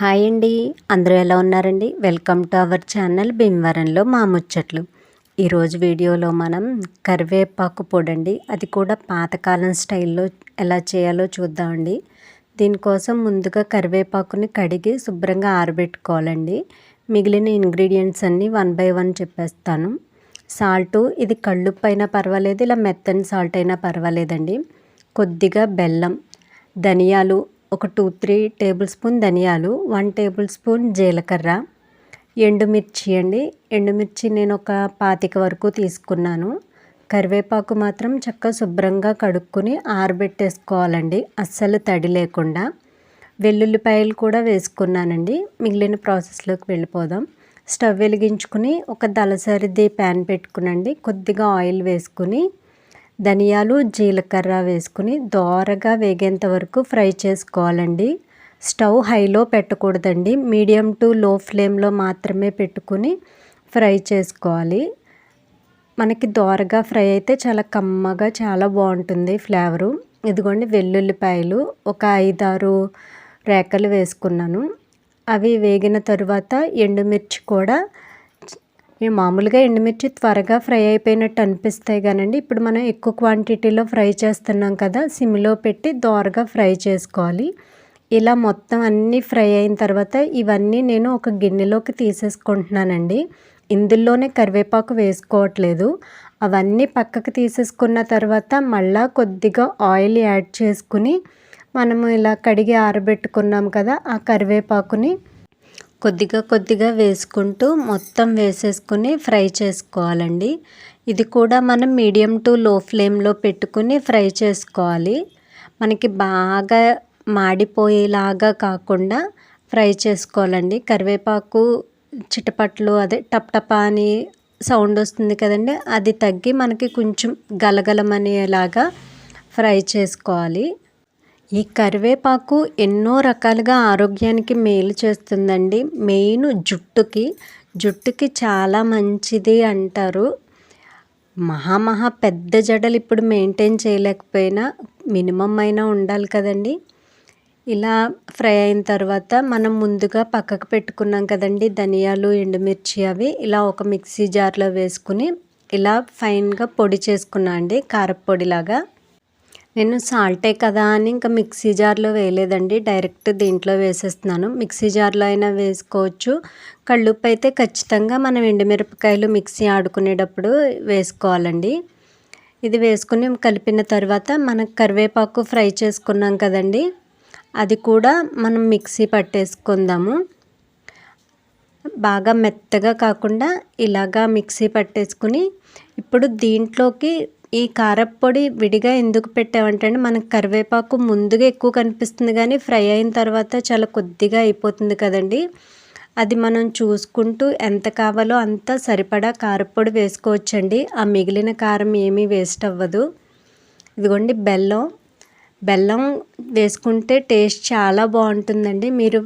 Hi అండి. అందరూ ఎలా ఉన్నారండి? వెల్కమ్ టు అవర్ ఛానల్ భీమవరంలో మా ముచ్చట్లు. ఈరోజు వీడియోలో మనం కరివేపాకు పొడండి అది కూడా పాతకాలం స్టైల్లో ఎలా చేయాలో చూద్దామండి. దీనికోసం ముందుగా కరివేపాకుని కడిగి శుభ్రంగా ఆరబెట్టుకోవాలండి. మిగిలిన ఇంగ్రీడియంట్స్ అన్నీ వన్ బై వన్ చెప్పేస్తాను. సాల్టు ఇది కళ్ళుప్పైనా పర్వాలేదు ఇలా మెత్తని సాల్ట్ అయినా పర్వాలేదండి. కొద్దిగా బెల్లం ధనియాలు ఒక టూ త్రీ టేబుల్ స్పూన్ ధనియాలు వన్ టేబుల్ స్పూన్ జీలకర్ర. ఎండుమిర్చి అండి. ఎండుమిర్చి నేను ఒక పాతిక వరకు తీసుకున్నాను. కరివేపాకు మాత్రం చక్కగా శుభ్రంగా కడుక్కొని ఆరబెట్టేసుకోవాలండి. అస్సలు తడి లేకుండా. వెల్లుల్లిపాయలు కూడా వేసుకున్నానండి. మిగిలిన ప్రాసెస్లోకి వెళ్ళిపోదాం. స్టవ్ వెలిగించుకుని ఒక దళసరిది ప్యాన్ పెట్టుకునండి. కొద్దిగా ఆయిల్ వేసుకుని ధనియాలు జీలకర్ర వేసుకుని దోరగా వేగేంత వరకు ఫ్రై చేసుకోవాలండి. స్టవ్ హైలో పెట్టకూడదండి. మీడియం టు లో ఫ్లేమ్లో మాత్రమే పెట్టుకుని ఫ్రై చేసుకోవాలి. మనకి దోరగా ఫ్రై అయితే చాలా కమ్మగా చాలా బాగుంటుంది ఫ్లేవరు. ఇదిగోండి వెల్లుల్లిపాయలు ఒక ఐదారు రేకలు వేసుకున్నాను. అవి వేగిన తరువాత ఎండుమిర్చి కూడా ఇవి మామూలుగా ఎండుమిర్చి త్వరగా ఫ్రై అయిపోయినట్టు అనిపిస్తాయి కానండి. ఇప్పుడు మనం ఎక్కువ క్వాంటిటీలో ఫ్రై చేస్తున్నాం కదా సిమ్లో పెట్టి దోరగా ఫ్రై చేసుకోవాలి. ఇలా మొత్తం అన్నీ ఫ్రై అయిన తర్వాత ఇవన్నీ నేను ఒక గిన్నెలోకి తీసేసుకుంటున్నానండి. ఇందులోనే కరివేపాకు వేసుకోవట్లేదు. అవన్నీ పక్కకు తీసేసుకున్న తర్వాత మళ్ళా కొద్దిగా ఆయిల్ యాడ్ చేసుకుని మనము ఇలా కడిగి ఆరబెట్టుకున్నాం కదా ఆ కరివేపాకుని కొద్దిగా కొద్దిగా వేసుకుంటూ మొత్తం వేసేసుకుని ఫ్రై చేసుకోవాలండి. ఇది కూడా మనం మీడియం టు లో ఫ్లేమ్లో పెట్టుకుని ఫ్రై చేసుకోవాలి. మనకి బాగా మాడిపోయేలాగా కాకుండా ఫ్రై చేసుకోవాలండి. కరివేపాకు చిటపట్లు అదే టప్ టప అని సౌండ్ వస్తుంది కదండి అది తగ్గి మనకి కొంచెం గలగలమనేలాగా ఫ్రై చేసుకోవాలి. ఈ కరివేపాకు ఎన్నో రకాలుగా ఆరోగ్యానికి మేలు చేస్తుందండి. మెయిన్ జుట్టుకి జుట్టుకి చాలా మంచిది అంటారు. మహామహా పెద్ద జడలు ఇప్పుడు మెయింటైన్ చేయలేకపోయినా మినిమం అయినా ఉండాలి కదండి. ఇలా ఫ్రై అయిన తర్వాత మనం ముందుగా పక్కకు పెట్టుకున్నాం కదండి ధనియాలు ఎండుమిర్చి అవి ఇలా ఒక మిక్సీ జార్లో వేసుకుని ఇలా ఫైన్గా పొడి చేసుకున్నా అండి కారపొడిలాగా. నేను సాల్టే కదా అని ఇంకా మిక్సీ జార్లో వేయలేదండి. డైరెక్ట్ దీంట్లో వేసేస్తున్నాను. మిక్సీ జార్లో అయినా వేసుకోవచ్చు. కళ్ళుప్పు అయితే ఖచ్చితంగా మనం ఎండుమిరపకాయలు మిక్సీ ఆడుకునేటప్పుడు వేసుకోవాలండి. ఇది వేసుకుని కలిపిన తర్వాత మనం కరివేపాకు ఫ్రై చేసుకున్నాం కదండి. అది కూడా మనం మిక్సీ పట్టేసుకుందాము. బాగా మెత్తగా కాకుండా ఇలాగా మిక్సీ పట్టేసుకుని ఇప్పుడు దీంట్లోకి ఈ కారప్పొడి విడిగా ఎందుకు పెట్టామంటే మనకు కరివేపాకు ముందుగా ఎక్కువ కనిపిస్తుంది కానీ ఫ్రై అయిన తర్వాత చాలా కొద్దిగా అయిపోతుంది కదండి. అది మనం చూసుకుంటూ ఎంత కావాలో అంత సరిపడా కారప్పొడి వేసుకోవచ్చండి. ఆ మిగిలిన కారం ఏమీ వేస్ట్ అవ్వదు. ఇదిగోండి బెల్లం. బెల్లం వేసుకుంటే టేస్ట్ చాలా బాగుంటుందండి. మీరు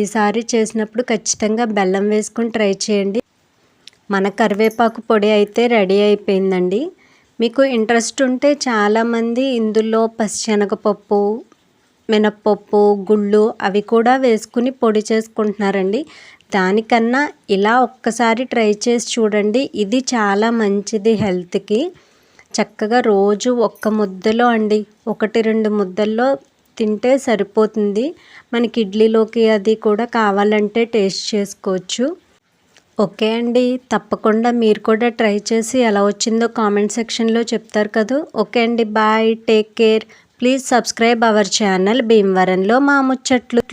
ఈసారి చేసినప్పుడు ఖచ్చితంగా బెల్లం వేసుకుని ట్రై చేయండి. మన కరివేపాకు పొడి అయితే రెడీ అయిపోయిందండి. మీకు ఇంట్రెస్ట్ ఉంటే చాలామంది ఇందులో పచ్చిశనగపప్పు మినప్పప్పు గుళ్ళు అవి కూడా వేసుకుని పొడి చేసుకుంటున్నారండి. దానికన్నా ఇలా ఒక్కసారి ట్రై చేసి చూడండి. ఇది చాలా మంచిది హెల్త్కి చక్కగా రోజు ఒక్క ముద్దలో అండి ఒకటి రెండు ముద్దల్లో తింటే సరిపోతుంది. మనకి ఇడ్లీలోకి అది కూడా కావాలంటే టేస్ట్ చేసుకోవచ్చు. ఓకే అండి. తప్పకుండా మీరు కూడా ట్రై చేసి ఎలా వచ్చిందో కామెంట్ సెక్షన్లో చెప్తారు కదా. ఓకే అండి. Bye. Take care. Please subscribe our channel. భీమవరంలో మా ముచ్చట్లు.